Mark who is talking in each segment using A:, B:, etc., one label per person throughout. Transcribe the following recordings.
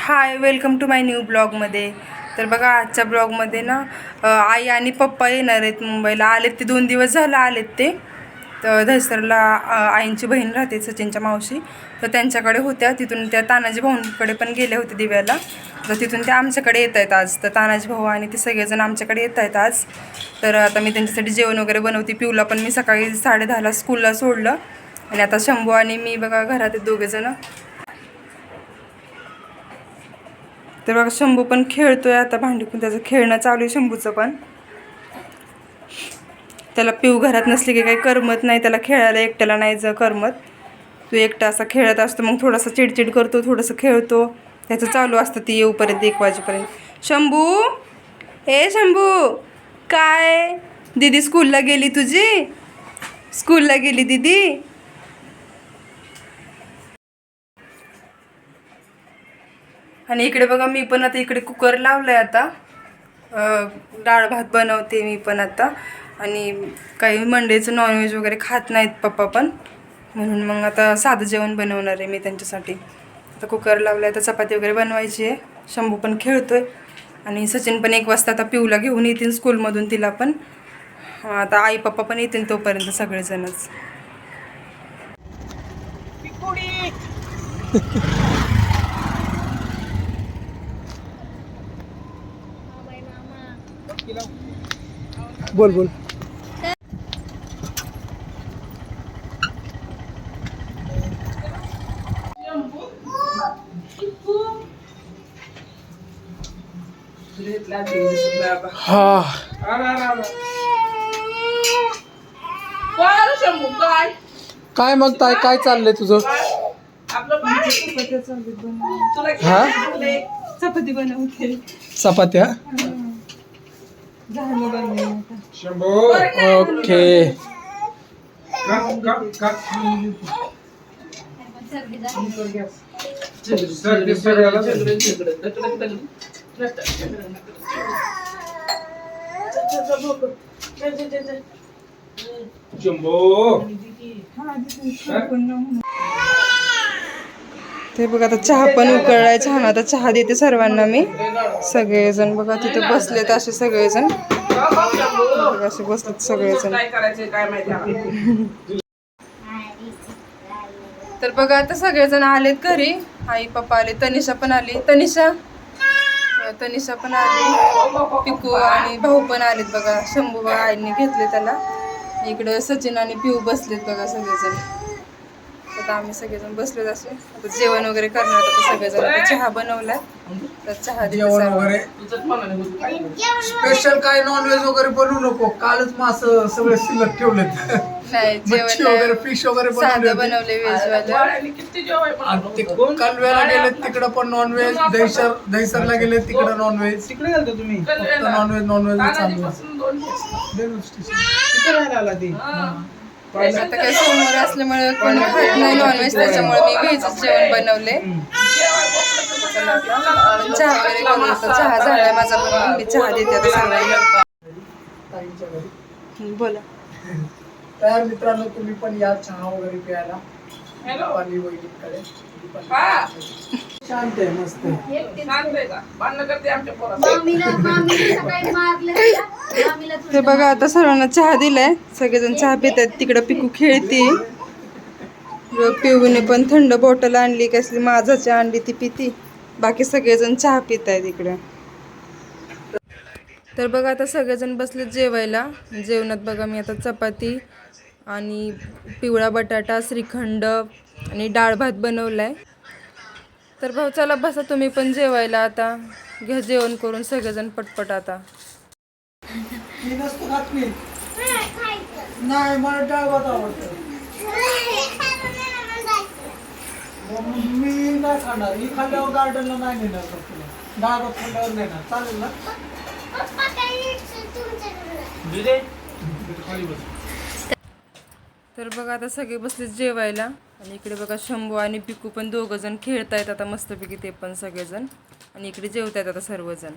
A: Hi welcome to my new ब्लॉगमध्ये तर बघा आजच्या ब्लॉगमध्ये ना आई आणि पप्पा येणार आहेत मुंबईला. आलेत ते दोन दिवस झालं आलेत ते. तर दहिसरला आईंची बहीण राहते सचिनच्या मावशी. तर त्यांच्याकडे होत्या. तिथून त्या तानाजी भाऊंकडे पण गेले होते दिव्याला. तर तिथून त्या आमच्याकडे येत आहेत आज. तर तानाजी भाऊ आणि ते सगळेजण आमच्याकडे येत आहेत आज. तर आता मी त्यांच्यासाठी जेवण वगैरे बनवते. पिऊला पण मी सकाळी साडेदहाला स्कूलला सोडलं. आणि आता शंभू आणि मी बघा घरात दोघेजणं. तर बघा शंभू पण खेळतोय आता भांडी पण त्याचं खेळणं चालू आहे शंभूचं पण. त्याला पिऊ घरात नसली की काही करमत नाही त्याला खेळायला एकट्याला नाही ज करमत. तो एकटा असा खेळत असतो मग थोडासा चिडचिड करतो थोडंसं खेळतो. त्याचं चालू असतं ती येऊपर्यंत एक वाजेपर्यंत. शंभू! ए शंभू! काय? दीदी स्कूलला गेली तुझी? स्कूलला गेली दीदी? आणि इकडे बघा मी पण आता इकडे कुकर लावलं आहे आता डाळ भात बनवते मी पण आता. आणि काही मंडेचं नॉनव्हेज वगैरे खात नाहीत पप्पा पण. म्हणून मग आता साधं जेवण बनवणार आहे मी त्यांच्यासाठी. आता कुकर लावलं आहे आता चपाती वगैरे बनवायची आहे. शंभू पण खेळतो आहे आणि सचिन पण एक वाजता आता पिऊला घेऊन येतील स्कूलमधून तिला पण. आता आई पप्पा पण येतील तोपर्यंत सगळेजणच.
B: बोल बोल. हा. काय? मग ताय काय चाललंय तुझं? हा?
A: चपाती बनवते.
B: चपात्या? ओके.
A: ते बघा आता चहा पण उकळलाय. छान आता चहा देते सर्वांना मी. सगळेजण बघा तिथे बसलेत असे सगळेजण. बघा असे बसलेत सगळेजण तर बघा आता सगळेजण आलेत घरी. आई पप्पा आले तनिषा पण आली. तनिषा? तनिषा पण आली. पिकू आणि भाऊ पण आलेत बघा. शंभू बघा आईने घेतले त्याला. इकडं सचिन आणि पिऊ बसलेत बघा सगळेजण. आता आम्ही सगळेजण बसलेत असे आता जेवण वगैरे करणार आता सगळेजण. आता चहा बनवलाय. तर चहा
B: जेवण. वगैरे? स्पेशल काय नॉनव्हेज वगैरे बनवू नको. कालच मास सगळे शिल्लक ठेवलेत.
A: नाही जेवण
B: वगैरे फिश वगैरे
A: साधं
B: बनवले
A: व्हेज वालं.
B: ते कलव्याला गेले तिकडं पण नॉनव्हेज दहीसर दहीसरला गेले तिकडं नॉनव्हेज तिकडे गेलतो तुम्ही? फक्त नॉनव्हेज नॉनव्हेज चालू
A: आता काही सोमवार असल्यामुळे कोणी खात नाही नॉनव्हेज त्याच्यामुळे मी व्हेजच जेवण बनवले. चहा वगैरे करू आता चहा झालाय माझा पण मी चहा देते आता बोला.
B: तर मित्रांनो तुम्ही पण या चहा वगैरे प्यायला. पाणी वहिनीकडे ती पण शांत आहे मस्त आहे.
C: मामीला मामीला सकाळी मारलं तिला. मामीला थोडं
A: ते बघा आता सर्वांना चहा दिलाय. सगळेजण चहा पितात. तिकडं पिकू खेळती. पिऊने पण थंड बॉटल आणली. कसली माझाची आणली ती पिती. बाकी सगळेजण चहा पित आहेत इकडं. तर बघा आता सगळेजण बसले जेवायला. जेवणात बघा मी आता चपाती आणि पिवळा बटाटा श्रीखंड आणि डाळ भात बनवलाय. तर भाऊ चला बसा तुम्ही पण जेवायला आता. घ्या जेवण करून सगळेजण पटपट आता.
B: मी नसतो खात मी. नाही मला डाळ भात आवडतं. मग मी नाही खाणार. ही खाल्ल्यावर गार्डनला नाही नेणार मग तुला डाळ भात खाल्ल्यावर नेणार. चालेल ना?
C: पप्पा काही तुमच्याकडे
A: तर बघा आता सगळे बसले जेवायला. आणि इकडे बघा शंभू आणि पिकू पण दोघं जण खेळतायत आता मस्तपैकी ते पण सगळेजण. आणि इकडे जेवतायत आता सर्वजण.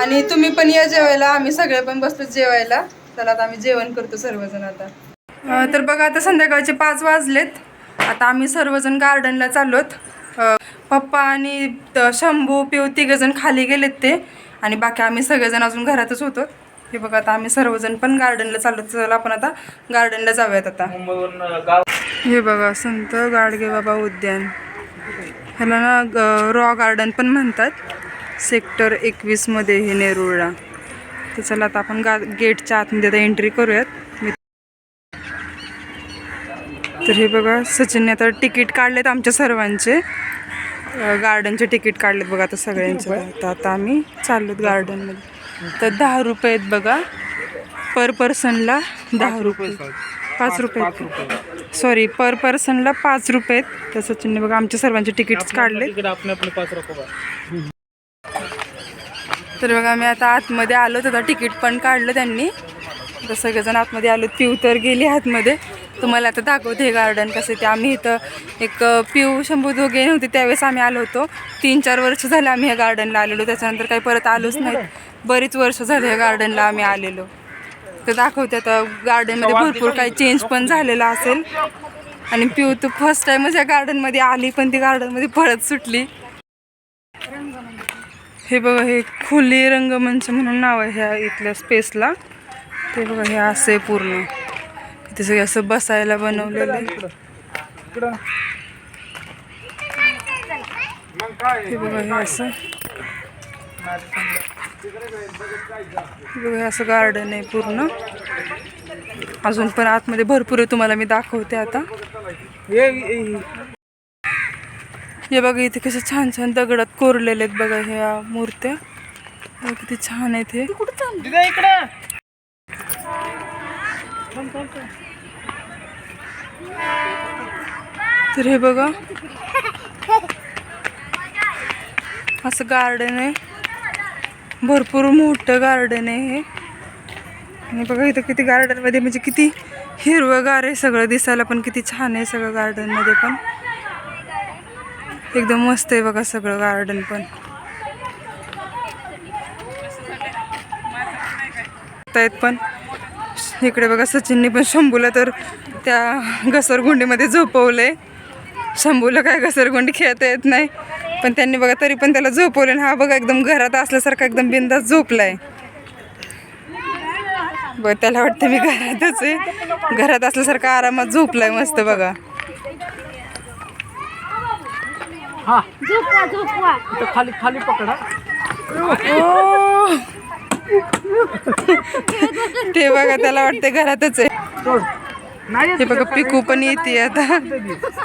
A: आणि तुम्ही पण या जेवायला आम्ही सगळे पण बसलो जेवायला. चला आता आम्ही जेवण करतो सर्वजण आता. तर बघा आता संध्याकाळचे पाच वाजलेत. आता आम्ही सर्वजण गार्डनला चाललोत. पप्पा आणि शंभू पिऊ तिघजण खाली गेलेत ते. आणि बाकी आम्ही सगळेजण अजून घरातच होतो. हे बघा आता आम्ही सर्वजण पण गार्डनला चाललो चला आपण आता गार्डनला जाऊयात आता. हे बघा संत गाडगे बाबा उद्यान. ह्याला ना रॉ गार्डन पण म्हणतात. सेक्टर एकवीसमध्ये हे नेरुळला. तर चला आता आपण गा गेटच्या आतमध्ये आता एंट्री करूयात. तर हे बघा सचिनने आता तिकीट काढलेत आमच्या सर्वांचे. गार्डनचे तिकीट काढलेत बघा आता सगळ्यांचे. तर आता आम्ही चाललोत गार्डनमध्ये तर दहा रुपये आहेत बघा. पर पर्सनला दहा रुपये पाच रुपये. सॉरी पर पर्सनला पाच रुपये आहेत. तर सचिनने बघा आमच्या सर्वांचे तिकीट्स काढले तर बघा मी आता आतमध्ये आलो तर तिकीट पण काढलं त्यांनी. तर सगळेजण आतमध्ये आलो पिऊ तर गेली आतमध्ये. तुम्हाला आता दाखवते हे गार्डन कसं ते. आम्ही इथं एक पिऊ शंभू दोघे नव्हते त्यावेळेस आम्ही आलो होतो. तीन चार वर्ष झाले आम्ही ह्या गार्डनला आलेलो त्याच्यानंतर काही परत आलोच नाही बरीच वर्ष झाली ह्या गार्डनला आम्ही आलेलो. तर दाखवते आता गार्डनमध्ये भरपूर काही चेंज पण झालेला असेल. आणि पिऊ तर फर्स्ट टाईमच या गार्डनमध्ये आली पण ती गार्डनमध्ये पळत सुटली. हे बघा हे खुली रंगमंच म्हणून नाव आहे ह्या इथल्या स्पेसला ते बघा हे असं आहे पूर्ण. इथे सगळं असं बसायला बनवलेलं आहे. हे बघा हे असं. बघा असं गार्डन आहे पूर्ण. अजून पण आतमध्ये भरपूर आहे तुम्हाला मी दाखवते आता. हे बघा इथे कसे छान छान दगडात कोरलेले आहेत बघा ह्या मूर्त्या. किती छान आहेत हे. तर हे बघा. असं गार्डन आहे. भरपूर मोठं गार्डन आहे. हे आणि बघा इथं किती गार्डनमध्ये म्हणजे किती हिरवंगार आहे सगळं दिसायला पण किती छान आहे सगळं गार्डनमध्ये पण. एकदम मस्त आहे बघा सगळं गार्डन पण. आहेत पण. इकडे बघा सचिनने पण शंभूला तर त्या घसरगुंडीमध्ये झोपवलं आहे शंभूला काय घसरगुंडी खेळता येत नाही. पण त्यांनी बघा तरी पण त्याला झोपवलं हा बघा एकदम घरात असल्यासारखा एकदम बिंदास झोपलाय. बघ त्याला वाटतं मी घरातच आहे. घरात असल्यासारखा आरामात झोपलाय मस्त बघा.
B: हा.
C: झोपवा झोपवा.
B: इथं खाली खाली पकडा.
A: ते बघा त्याला वाटते घरातच आहे.
B: सोड. नाही
A: हे बघा पिकू पण येते आता.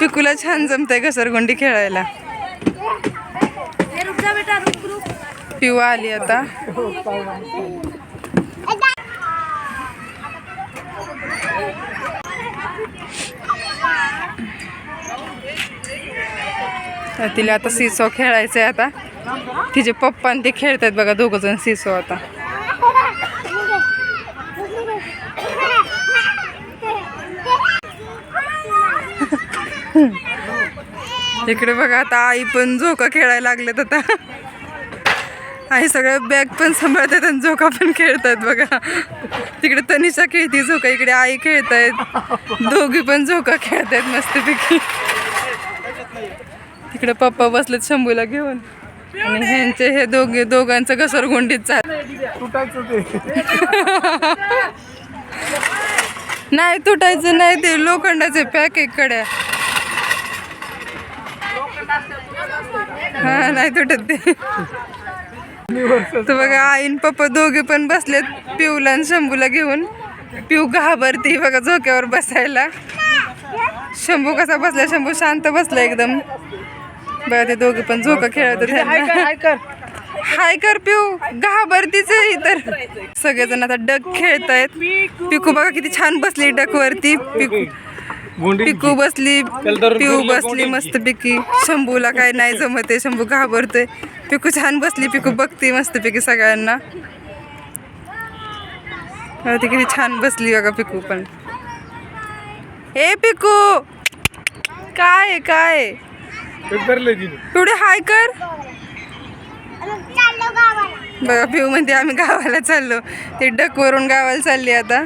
A: पिकूला छान जमतंय घसरगुंडी खेळायला.
C: ए, जा बेटा रुक रुक.
A: आली आता. तिला आता सिसो खेळायचंय आता. तिचे पप्पा आणि ते खेळतात बघा दोघं जण सिसो आता. इकडे बघा आता आई पण झोका खेळायला लागलेत आता. आई सगळं बॅग पण सांभाळतात आणि झोका पण खेळतात बघा. तिकडे तनिषा खेळती झोका इकडे आई खेळतायत. दोघी पण झोका खेळतायत मस्तपैकी. तिकडे पप्पा बसलेत शंभूला घेऊन. आणि ह्यांचे हे दोघे दोघांचं घसरगुंडीत चाल
B: तुटायचं ते.
A: नाही तुटायचं नाही ते. लोखंडाचे पॅक एक कड्या हा नाही तुटत ते. तर बघा आईन पप्पा दोघे पण बसलेत पिऊला आणि शंभूला घेऊन. पिऊ घाबरती बघा झोक्यावर बसायला. शंभू कसा बसला? शंभू शांत बसला एकदम. बघा ते दोघे पण झोका खेळत
B: हाय कर हाय कर.
A: हाय कर पिऊ. घाबरतीच आहे तर. सगळेजण आता डक खेळतायत. पिकू बघा किती छान बसली डक वरती पिकू पिकू बसली पिऊ बसली मस्त पिकी शंभूला काय नाही जमते शंभू घाबरतोय. पिकू छान बसली पिकू बघते मस्त पिकी सगळ्यांना ती किती छान बसली बघा पिकू पण. ए पिकू! काय काय? एवढे हाय कर. बघा पिऊ म्हणते आम्ही गावाला चाललो. ते डकवरून गावाला चालली आता.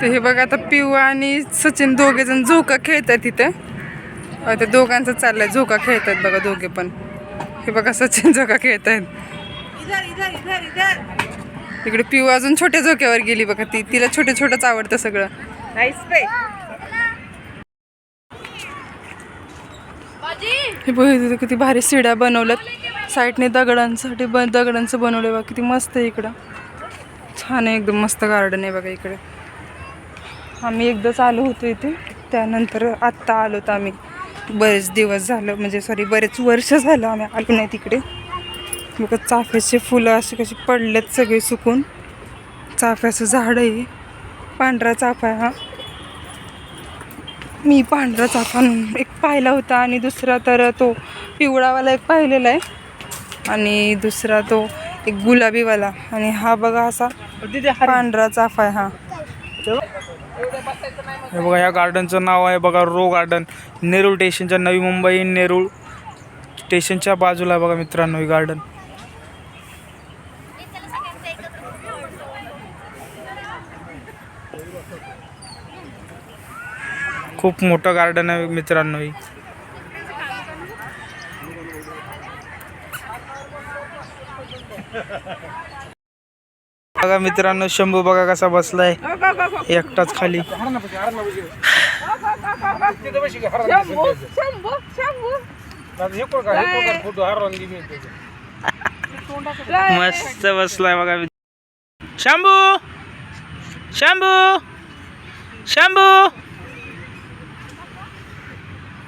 A: तर हे बघा आता पिऊ आणि सचिन दोघे जण झोका खेळतात तिथं त्या दोघांचं चाललंय झोका खेळतात बघा दोघे पण. हे बघा सचिन झोका खेळतायत. इकडे पिऊ अजून छोट्या झोक्यावर गेली बघा ती. तिला छोटे छोटंच आवडतं सगळं. हे बघ किती भारी सिड्या बनवल्यात. साईडने दगडांसाठी ब दगडांचं बनवलं बघा किती मस्त आहे इकडं. छान आहे एकदम मस्त गार्डन आहे बघा इकडे. आम्ही एकदाच आलो होतो इथे त्यानंतर आत्ता आलो तर आम्ही. बरेच दिवस झालं म्हणजे सॉरी बरेच वर्ष झालं आम्ही आलो नाही तिकडे. बघा चाफ्याचे फुलं असे कशी पडलेत सगळे सुकून. चाफ्याचं झाड आहे. पांढरा चाफा हा. मी पांढरा चाफा एक पाहिला होता आणि दुसरा तर तो पिवळावाला एक पाहिलेला आहे. आणि दुसरा तो एक गुलाबीवाला. आणि हा बघा असा पांढरा चाफा आहे हा.
D: हे बघा या गार्डनचं नाव आहे बघा रो गार्डन नेरूळ स्टेशनच्या नवी मुंबई नेरूळ स्टेशनच्या बाजूला आहे बघा मित्रांनो हे गार्डन खूप मोठं गार्डन आहे मित्रांनो बघा मित्रांनो शंभू बघा कसा बसलाय. एकटाच खाली. मस्त बसलाय बघा शंभू! शंभू! शंभू!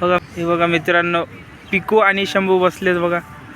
D: बघा हे बघा मित्रांनो पिकू आणि शंभू बसलेत बघा.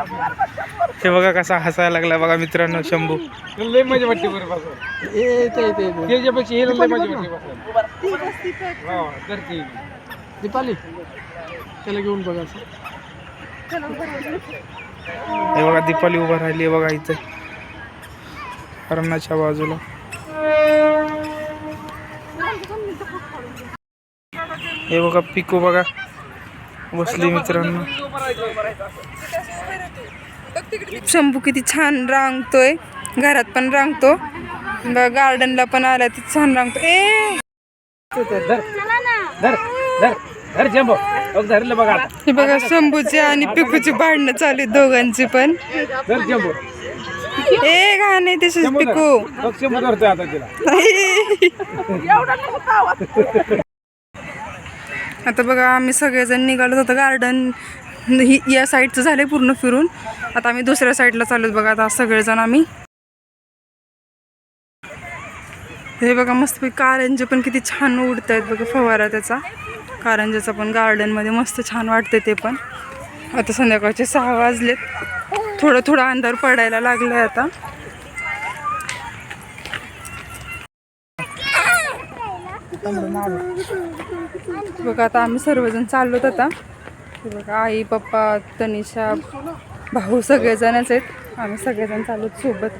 D: हे बघा कसा हसायला लागला बघा मित्रांनो शंभू.
B: लय मजा वाटते बरं इथे त्याच्यापेक्षा हे लय मजा वाटते दीपाली त्याला घेऊन बघा
D: हे बघा दीपाली उभा राहिली बघा इथं. हरणाच्या बाजूला. हे बघा पिकू बघा. बसली मित्रांनो.
A: शंभू किती छान रांगतोय. घरात पण रांगतो. गार्डनला पण आला ती छान रांगतो. ए! हे बघा शंभूची आणि पिकूची भांडणं चालू आहेत दोघांची पण. ए घाण आहे तशीच पिकू. आता बघा आम्ही सगळेजण निघालो होतो गार्डन ही या साईडचं झालं पूर्ण फिरून. आता आम्ही दुसऱ्या साईडला चाललो बघा आता सगळेजण आम्ही. हे बघा मस्त कारंजे पण किती छान उडत आहेत बघा फवारा त्याचा. कारंजाचा पण गार्डनमध्ये मस्त छान वाटते ते पण. आता संध्याकाळचे सहा वाजलेत. थोडं थोडं अंधार पडायला लागला आहे आता. बघा आता आम्ही सर्वजण चाललोत आता. बघा आई पप्पा तनिषा भाऊ सगळेजणच आहेत. आम्ही सगळेजण चाललोत सोबत.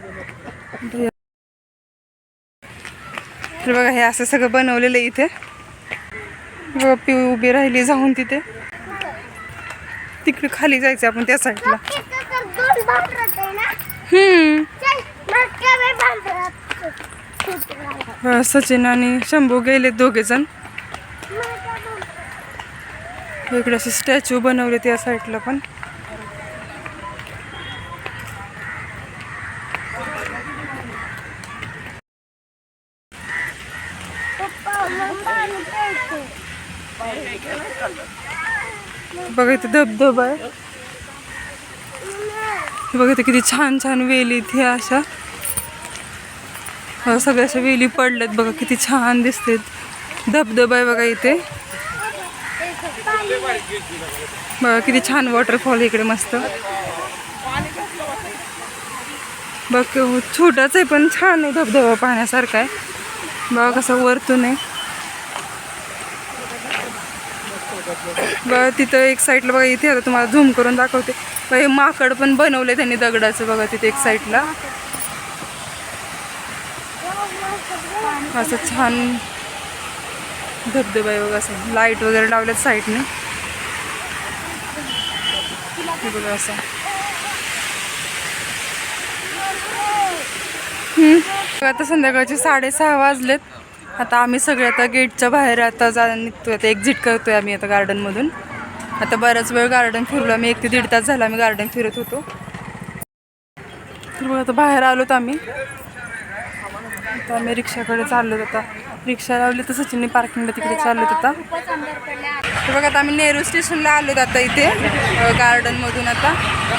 A: तर बघा हे असं सगळं बनवलेलं आहे इथे. बघा पिऊ उभी राहिली जाऊन तिथे. तिकडे खाली जायचं आपण त्या साईडला. सचिन आणि शंभू गेले दोघे जण इकडे असे स्टॅच्यू बनवले त्या साईडला पण. बघा इथे धबधबा आहे. बघा इथे किती छान छान वेली इथे अशा. सगळ्या अशा वेली पडल्यात बघा किती छान दिसते धबधबा आहे बघा इथे. बघा किती छान वॉटरफॉल इकडे मस्त. बघ छोटाच आहे पण छान आहे धबधबा पाहण्यासारखा आहे. बघा कसं वरतून आहे. बघा तिथं एक साईडला बघा इथे आता तुम्हाला झूम करून दाखवते. हे माकड पण बनवले त्यांनी दगडाचं. बघा तिथे एक साईडला असं छान धबधबा आहे बघा असं. लाइट वगैरे लावल्यात साईडने बघा असं. आता संध्याकाळचे साडेसहा वाजलेत. आता आम्ही सगळे आता गेटच्या बाहेर आता जा निघतोय. आता एक्झिट करतोय आम्ही आता गार्डनमधून आता बराच वेळ गार्डन फिरलो. आम्ही एक ते दीड तास झाला आम्ही गार्डन फिरत होतो. तर आता बाहेर आलोत आम्ही. आता आम्ही रिक्षाकडे चाललो आता. रिक्षा लावली तर सचिनने पार्किंगला तिकडे
C: चालत होता
A: ते बघा आता आम्ही नेहरू स्टेशनला आलोत आता इथे गार्डनमधून आता.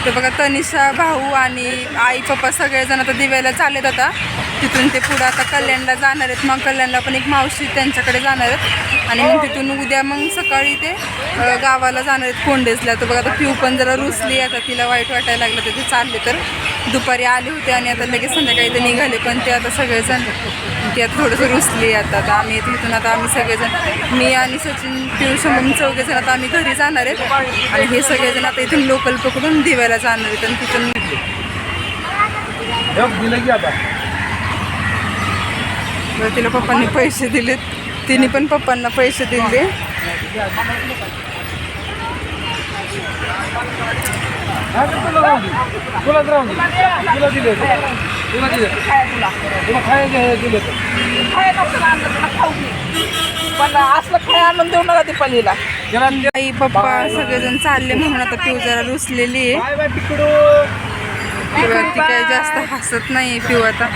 A: ते बघा तनिषा भाऊ आणि आई पप्पा सगळेजण आता दिव्याला चाललेत आता. तिथून ते पुढं आता कल्याणला जाणार आहेत. मग कल्याणला पण एक मावशी त्यांच्याकडे जाणार आहेत. आणि मग तिथून उद्या मग सकाळी ते गावाला जाणार आहेत कोंडेसला तर बघा आता पिऊ पण जरा रुसली आता तिला वाईट वाटायला लागलं तर ते चालले. तर दुपारी आले होते आणि आता लगेच संध्याकाळी ते निघाले. पण ते आता सगळेजण ते आता थोडंसं रुसली आता. आता आम्ही तिथून आता आम्ही सगळेजण मी आणि सचिन पिऊ मग चौघेजण आता आम्ही घरी जाणार आहेत आणि हे सगळेजण आता इथून लोकल पकडून दिव्याला जाणार आहेत आणि तिथून तर तिला पप्पांनी पैसे दिलेत. तिने पण पप्पांना पैसे दिले.
E: पण असलं काय आणून देऊ नका दीपालीला.
A: आई पप्पा सगळेजण चालले म्हणून आता पिऊ जरा रुसलेली आहे. किंवा ती काही जास्त हसत नाही पिऊ आता.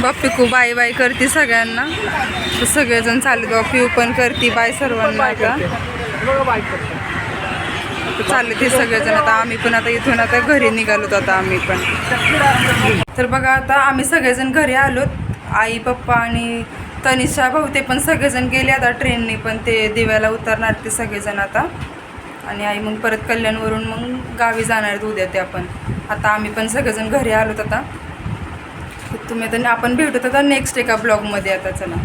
A: बघ पिकू बाय बाय करते सगळ्यांना. तर सगळेजण चालले बघ पिऊ पण करते बाय सर्वांना आता. चालले ते सगळेजण आता आम्ही पण आता इथून आता घरी निघालोत आता आम्ही पण. तर बघा आता आम्ही सगळेजण घरी आलोत. आई पप्पा आणि तनिषा भाऊ ते पण सगळेजण गेले आता ट्रेनने पण ते दिव्याला उतरणार ते सगळेजण आता. आणि आई मग परत कल्याणवरून मग गावी जाणार आहेत उद्या ते आपण. आता आम्ही पण सगळेजण घरी आलोत आता. तुम्ही आता आपण भेटत आता नेक्स्ट एका ब्लॉगमध्ये आता चला.